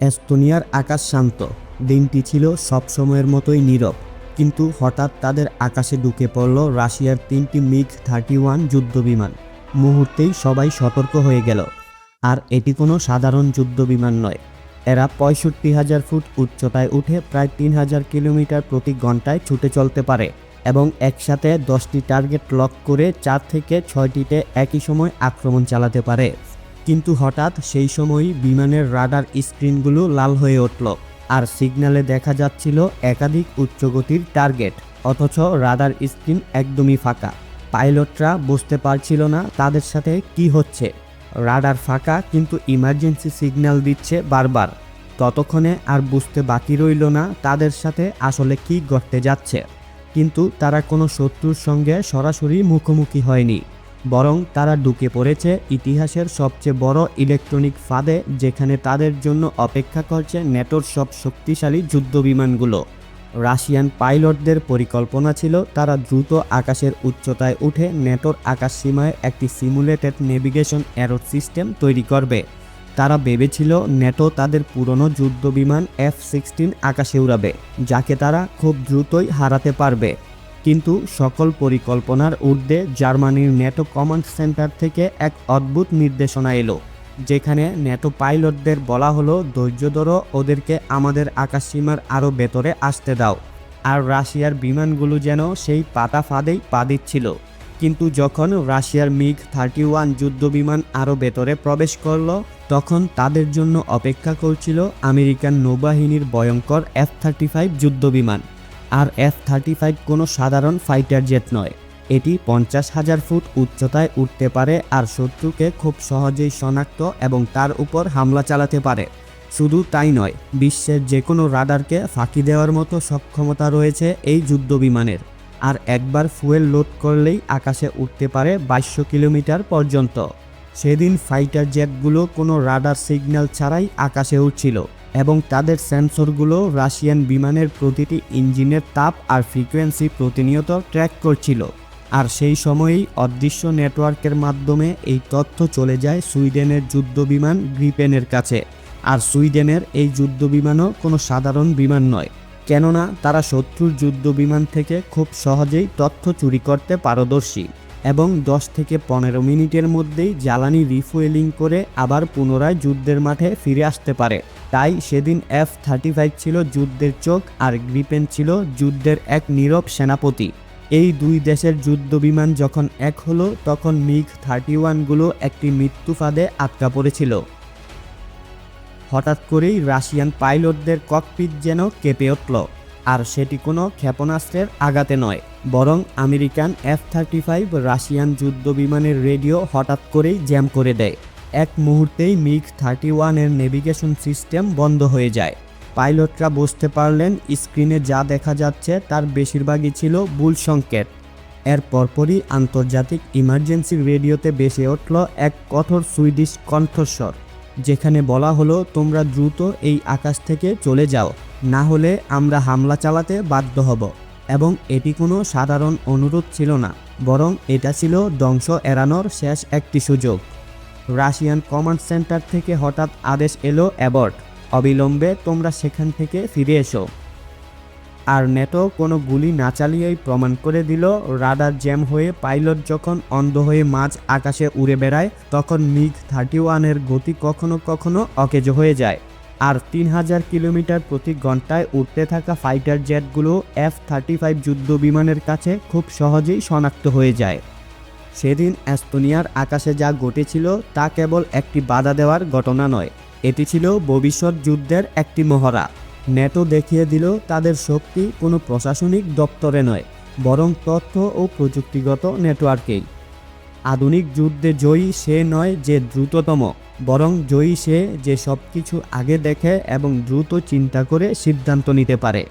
এস্তোনিয়ার আকাশ শান্ত। দিনটি ছিল সবসময়ের মতোই নীরব। কিন্তু হঠাৎ তাদের আকাশে ঢুকে পড়ল রাশিয়ার তিনটি মিগ থার্টি ওয়ান যুদ্ধবিমান। মুহূর্তেই সবাই সতর্ক হয়ে গেল। আর এটি কোনো সাধারণ যুদ্ধবিমান নয়। এরা পঁয়ষট্টি হাজার ফুট উচ্চতায় উঠে প্রায় তিন হাজার কিলোমিটার প্রতি ঘন্টায় ছুটে চলতে পারে এবং একসাথে দশটি টার্গেট লক করে চার থেকে ছয়টিতে একই সময় আক্রমণ চালাতে পারে। কিন্তু হঠাৎ সেই সময়ই বিমানের রাডার স্ক্রিনগুলো লাল হয়ে উঠল, আর সিগন্যালে দেখা যাচ্ছিল একাধিক উচ্চগতির টার্গেট, অথচ রাডার স্ক্রিন একদমই ফাঁকা। পাইলটরা বুঝতে পারছিল না তাদের সাথে কি হচ্ছে। রাডার ফাঁকা কিন্তু ইমার্জেন্সি সিগন্যাল দিচ্ছে বারবার। ততক্ষণে আর বুঝতে বাকি রইল না তাদের সাথে আসলে কি ঘটতে যাচ্ছে। কিন্তু তারা কোনো শত্রুর সঙ্গে সরাসরি মুখোমুখি হয়নি। বরং তারা ঢুকে পড়েছে ইতিহাসের সবচেয়ে বড় ইলেকট্রনিক ফাঁদে যেখানে তাদের জন্য অপেক্ষা করছে নেটোর সব শক্তিশালী যুদ্ধবিমানগুলো। রাশিয়ান পাইলটদের পরিকল্পনা ছিল তারা দ্রুত আকাশের উচ্চতায় উঠে নেটোর আকাশ সীমায় একটি সিমুলেটেড নেভিগেশন অ্যারো সিস্টেম তৈরি করবে। তারা ভেবেছিল নেটো তাদের পুরনো যুদ্ধবিমান এফ সিক্সটিন আকাশে উড়াবে, যাকে তারা খুব দ্রুতই হারাতে পারবে। কিন্তু সকল পরিকল্পনার ঊর্ধ্বে জার্মানির ন্যাটো কমান্ড সেন্টার থেকে এক অদ্ভুত নির্দেশনা এলো, যেখানে ন্যাটো পাইলটদের বলা হলো, ধৈর্য ধরো, ওদেরকে আমাদের আকাশসীমার আরও ভেতরে আসতে দাও। আর রাশিয়ার বিমানগুলো যেন সেই পাতা ফাঁদেই পা দিচ্ছিল। কিন্তু যখন রাশিয়ার মিগ থার্টি ওয়ান যুদ্ধবিমান আরও ভেতরে প্রবেশ করল, তখন তাদের জন্য অপেক্ষা করছিল আমেরিকান নৌবাহিনীর ভয়ঙ্কর এফ থার্টি ফাইভ যুদ্ধবিমান। আর এফ থার্টি ফাইভ কোনো সাধারণ ফাইটার জেট নয়। এটি পঞ্চাশ হাজার ফুট উচ্চতায় উঠতে পারে আর শত্রুকে খুব সহজেই শনাক্ত এবং তার উপর হামলা চালাতে পারে। শুধু তাই নয়, বিশ্বের যে কোনো রাডারকে ফাঁকি দেওয়ার মতো সক্ষমতা রয়েছে এই যুদ্ধবিমানের। আর একবার ফুয়েল লোড করলেই আকাশে উঠতে পারে বাইশশো কিলোমিটার পর্যন্ত। সেদিন ফাইটার জেটগুলো কোনো রাডার সিগন্যাল ছাড়াই আকাশে উঠছিল এবং তাদের সেন্সরগুলো রাশিয়ান বিমানের প্রতিটি ইঞ্জিনের তাপ আর ফ্রিকোয়েন্সি প্রতিনিয়ত ট্র্যাক করছিল। আর সেই সময়েই অদৃশ্য নেটওয়ার্কের মাধ্যমে এই তথ্য চলে যায় সুইডেনের যুদ্ধবিমান গ্রিপেনের কাছে। আর সুইডেনের এই যুদ্ধবিমানও কোনো সাধারণ বিমান নয়। কেননা তারা শত্রুর যুদ্ধবিমান থেকে খুব সহজেই তথ্য চুরি করতে পারদর্শী। এবং দশ থেকে পনেরো মিনিটের মধ্যেই জ্বালানি রিফুয়েলিং করে আবার পুনরায় যুদ্ধের মাঠে ফিরে আসতে পারে। তাই সেদিন এফ থার্টি ফাইভ ছিল যুদ্ধের চোখ আর গ্রিপেন ছিল যুদ্ধের এক নীরব সেনাপতি। এই দুই দেশের যুদ্ধবিমান যখন এক হলো, তখন মিগ থার্টি ওয়ানগুলো একটি মৃত্যু ফাঁদে আটকা পড়েছিল। হঠাৎ করেই রাশিয়ান পাইলটদের ককপিট যেন কেঁপে উঠল। আর সেটি কোনো ক্ষেপণাস্ত্রের আঘাতে নয়, বরং American F thirty five Russian যুদ্ধ বিমানের রেডিও হঠাৎ করেই জ্যাম করে দেয়। এক মুহূর্তেই মিগ থার্টি ওয়ানের নেভিগেশন সিস্টেম বন্ধ হয়ে যায়। পাইলটরা বুঝতে পারলেন, স্ক্রিনে যা দেখা যাচ্ছে তার বেশিরভাগই ছিল ভুল সংকেত। এর পরপরই আন্তর্জাতিক ইমার্জেন্সি রেডিওতে বেসে উঠল এক কঠোর সুইডিশ কণ্ঠস্বর, যেখানে বলা হলো, তোমরা দ্রুত এই আকাশ থেকে চলে যাও। না হলে আমরা হামলা চালাতে বাধ্য হব, এবং এটি কোনো সাধারণ অনুরোধ ছিল না, বরং এটা ছিল ধ্বংস এড়ানোর শেষ একটি সুযোগ। রাশিয়ান কমান্ড সেন্টার থেকে হঠাৎ আদেশ এলো অ্যাবর্ট অবিলম্বে তোমরা সেখান থেকে ফিরে এসো। আর নেটো কোনো গুলি না চালিয়েই প্রমাণ করে দিল, রাডার জ্যাম হয়ে পাইলট যখন অন্ধ হয়ে মাঝ আকাশে উড়ে বেড়ায়, তখন মিগ থার্টি ওয়ানের গতি কখনো কখনো অকেজো হয়ে যায়। আর তিন হাজার কিলোমিটার প্রতি ঘন্টায় উঠতে থাকা ফাইটার জেটগুলো এফ থার্টি ফাইভ যুদ্ধ বিমানের কাছে খুব সহজেই শনাক্ত হয়ে যায়। সেদিন অ্যাস্তোনিয়ার আকাশে যা ঘটেছিল তা কেবল একটি বাধা দেওয়ার ঘটনা নয়, এটি ছিল ভবিষ্যৎ যুদ্ধের একটি মহড়া। নেটো দেখিয়ে দিল, তাদের শক্তি কোনো প্রশাসনিক দপ্তরে নয়, বরং তথ্য ও প্রযুক্তিগত নেটওয়ার্কেই। আধুনিক যুদ্ধে জয়ী সে নয় যে দ্রুততম। বরং জয়ী সে যে সব কিছু আগে দেখে এবং দ্রুত চিন্তা করে সিদ্ধান্ত নিতে পারে।